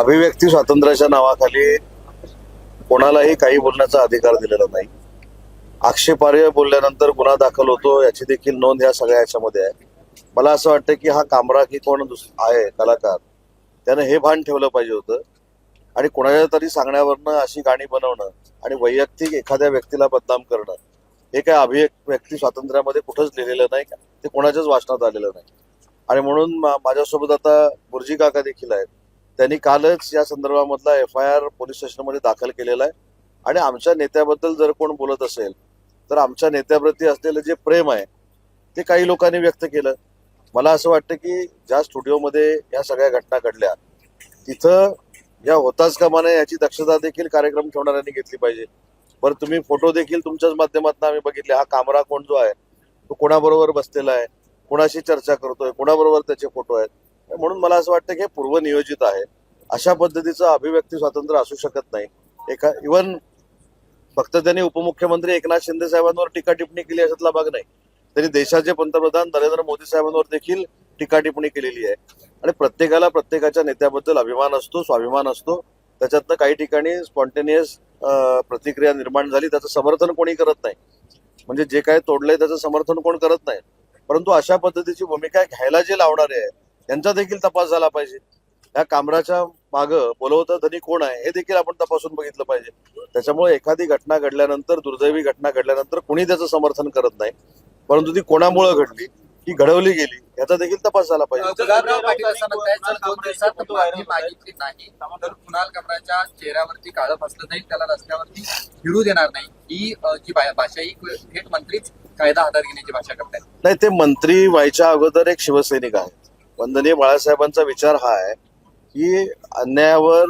अभिव्यक्ती स्वातंत्र्याच्या नावाखाली कोणालाही काही बोलण्याचा अधिकार दिलेला नाही. आक्षेपार्ह बोलल्यानंतर गुन्हा दाखल होतो याची देखील नोंद या सगळ्या याच्यामध्ये आहे. मला असं वाटतं की हा कामरा की कोण दुस- आहे कलाकार? त्यानं हे भान ठेवलं पाहिजे होतं. आणि कोणाच्या तरी सांगण्यावरनं अशी गाणी बनवणं आणि वैयक्तिक एखाद्या व्यक्तीला बदनाम करणं हे काय अभिव्यक्ती स्वातंत्र्यामध्ये कुठंच लिहिलेलं नाही ते कोणाच्याच वाचनात आलेलं नाही. आणि म्हणून मा- माझ्यासोबत आता बुर्जी काका देखील आहेत. त्यांनी कालच या संदर्भामधला एफ आय आर पोलीस स्टेशनमध्ये दाखल केलेला आहे. आणि आमच्या नेत्याबद्दल जर कोण बोलत असेल तर आमच्या नेत्याप्रती असलेलं जे प्रेम आहे ते काही लोकांनी व्यक्त केलं. मला असं वाटतं की ज्या स्टुडिओमध्ये या सगळ्या घटना घडल्या तिथं या होताच कामा नये याची दक्षता देखील कार्यक्रम ठेवणाऱ्यांनी घेतली पाहिजे. बरं तुम्ही फोटो देखील तुमच्याच माध्यमातून आम्ही बघितले. हा कामरा कोण जो आहे तो कोणाबरोबर बसलेला आहे कोणाशी चर्चा करतोय कोणाबरोबर त्याचे फोटो आहेत? म्हणून मला असं वाटतं की हे पूर्वनियोजित आहे. अशा पद्धतीचं अभिव्यक्ती स्वातंत्र्य असू शकत नाही. एका इवन फक्त त्यांनी उपमुख्यमंत्री एकनाथ शिंदे साहेबांवर टीका टिप्पणी केली अशातला भाग नाही. त्यांनी देशाचे पंतप्रधान नरेंद्र मोदी साहेबांवर देखील टीका टिप्पणी केलेली आहे. आणि प्रत्येकाला प्रत्येकाच्या नेत्याबद्दल अभिमान असतो स्वाभिमान असतो. त्याच्यातनं काही ठिकाणी स्पॉन्टेनियस प्रतिक्रिया निर्माण झाली त्याचं समर्थन कोणी करत नाही. म्हणजे जे काय तोडलंय त्याचं समर्थन कोण करत नाही. परंतु अशा पद्धतीची भूमिका घ्यायला जे लावणारे आहे त्यांचा देखील तपास झाला पाहिजे. या कामराच्या माग बोलवतं धनी कोण आहे हे देखील आपण तपासून बघितलं पाहिजे. त्याच्यामुळे एखादी घटना घडल्यानंतर दुर्दैवी घटना घडल्यानंतर कुणी त्याचं समर्थन करत नाही. परंतु ती कोणामुळे घडली की घडवली गेली याचा देखील तपास झाला पाहिजे. कमराच्या चेहऱ्यावरती काळं फसलं नाही त्याला रस्त्यावरती फिरू देणार नाही. ही जी भाषा ही थेट मंत्रीच कायदा हातात घेण्याची भाषा करतायत. नाही ते मंत्री व्हायच्या अगोदर एक शिवसैनिक आहेत वंदनीय बाळासाहेबांचा विचार हा आहे की अन्यायावर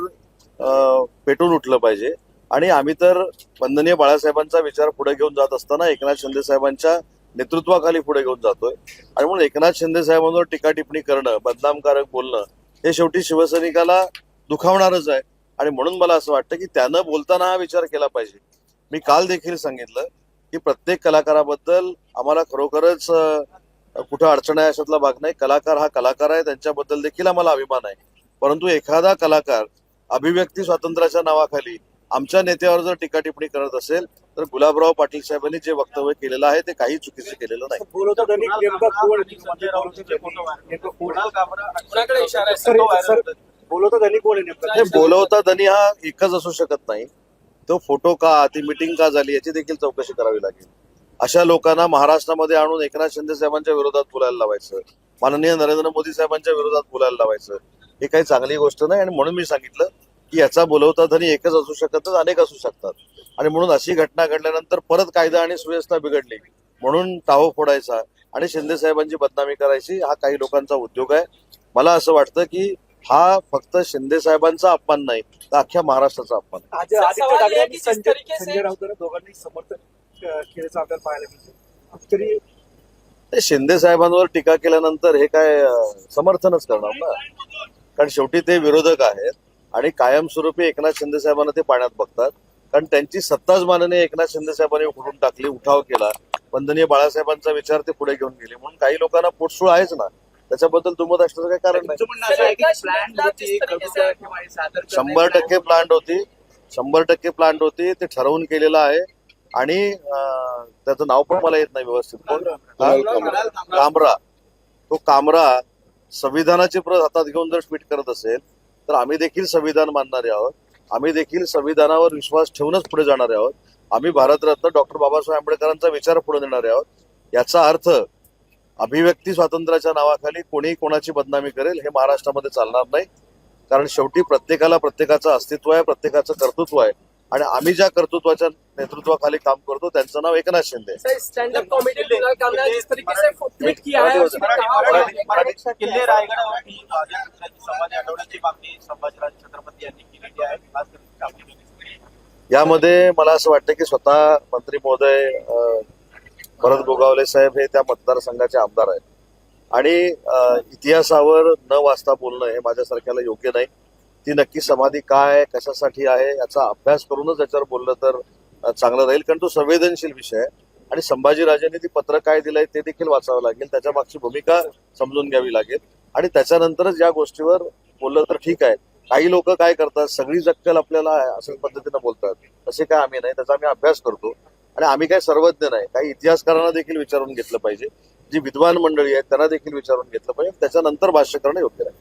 अं, पेटून उठलं पाहिजे. आणि आम्ही तर वंदनीय बाळासाहेबांचा विचार पुढे घेऊन जात असताना एकनाथ शिंदे साहेबांच्या नेतृत्वाखाली पुढे घेऊन जातोय. आणि म्हणून एकनाथ शिंदे साहेबांवर टीका टिप्पणी करणं बदनामकारक बोलणं हे शेवटी शिवसैनिकाला दुखावणारच आहे. आणि म्हणून मला असं वाटतं की त्यानं बोलताना हा विचार केला पाहिजे. मी काल देखील सांगितलं की प्रत्येक कलाकाराबद्दल आम्हाला खरोखरच कुठं अडचण आहे अशातला भाग नाही. कलाकार हा कलाकार आहे त्यांच्याबद्दल देखील आम्हाला अभिमान आहे. परंतु एखादा कलाकार अभिव्यक्ती स्वातंत्र्याच्या नावाखाली आमच्या नेत्यावर जर टीका टिप्पणी करत असेल तर गुलाबराव पाटील साहेबांनी जे वक्तव्य केलेलं आहे ते काही चुकीचं केलेलं नाही. बोलवता हे धनी हा एकच असू शकत नाही. तो फोटो का ती मिटिंग का झाली याची देखील चौकशी करावी लागेल. अशा लोकांना महाराष्ट्रामध्ये आणून एकनाथ शिंदे साहेबांच्या विरोधात बोलायला लावायचं. माननीय नरेंद्र मोदी साहेबांच्या विरोधात बोलायला लावायचं. हे काही चांगली गोष्ट नाही आणि म्हणून मी सांगितलं की याचा बोलवता धनी एकच असू शकत अनेक असू शकतात. आणि म्हणून अशी घटना घडल्यानंतर परत कायदा आणि सुव्यवस्था बिघडली. म्हणून टाहो फोडायचा आणि शिंदे साहेबांची बदनामी करायची हा काही लोकांचा उद्योग आहे. मला असं वाटतं की हा फक्त शिंदे साहेबांचा अपमान नाही तर अख्ख्या महाराष्ट्राचा अपमान केल्याचं आपल्याला पाहायला मिळतं. तरी ते शिंदे साहेबांवर टीका केल्यानंतर हे काय समर्थनच करणार ना? कारण शेवटी ते विरोधक आहेत आणि कायमस्वरूपी एकनाथ शिंदे साहेबांना ते पाण्यात बघतात. कारण त्यांची सत्ताच माननीय एकनाथ शिंदे साहेबांनी उघडून टाकली उठाव केला. वंदनीय बाळासाहेबांचा विचार ते पुढे घेऊन गेले. म्हणून काही लोकांना पोटसूळ आहेच ना? त्याच्याबद्दल दुमत असण्याचं काही कारण नाही. शंभर टक्के प्लांट होती. शंभर टक्के प्लांट होती. ते ठरवून केलेलं आहे. आणि त्याचं नाव पण मला येत नाही व्यवस्थित? कामरा. तो कामरा संविधानाची प्रत हातात घेऊन जर ट्विट करत असेल तर आम्ही देखील संविधान मानणारे आहोत. आम्ही देखील संविधानावर विश्वास ठेवूनच पुढे जाणारे आहोत. आम्ही भारतरत्न डॉक्टर बाबासाहेब आंबेडकरांचा विचार पुढे नेणारे आहोत. याचा अर्थ अभिव्यक्ती स्वातंत्र्याच्या नावाखाली कोणी कोणाची बदनामी करेल हे महाराष्ट्रामध्ये चालणार नाही. कारण शेवटी प्रत्येकाला प्रत्येकाचं अस्तित्व आहे प्रत्येकाचं कर्तृत्व आहे. आणि आम्ही ज्या कर्तृत्वाच्या नेतृत्वाखाली काम करतो त्यांचं नाव एकनाथ शिंदे. यामध्ये मला असं वाटतं की स्वतः मंत्री महोदय भरत गोगावले साहेब हे त्या मतदारसंघाचे आमदार आहेत. आणि इतिहासावर न वाचता बोलणं हे माझ्यासारख्याला योग्य नाही. ती नक्की समाधी काय कशासाठी आहे याचा अभ्यास करूनच याच्यावर बोललं तर चांगलं राहील. कारण तो संवेदनशील विषय आहे. आणि संभाजीराजांनी ती पत्र काय दिलंय ते देखील वाचावं लागेल. त्याच्या मागची भूमिका समजून घ्यावी लागेल. आणि त्याच्यानंतरच या गोष्टीवर बोललं तर ठीक आहे. काही लोक काय करतात सगळी जक्कल आपल्याला असं पद्धतीनं बोलतात. तसे काय आम्ही नाही त्याचा आम्ही अभ्यास करतो. आणि आम्ही काय सर्वज्ञ नाही. काही इतिहासकारांना देखील विचारून घेतलं पाहिजे. जी विद्वान मंडळी आहेत त्यांना देखील विचारून घेतलं पाहिजे. त्याच्यानंतर भाष्य करणं योग्य राहील.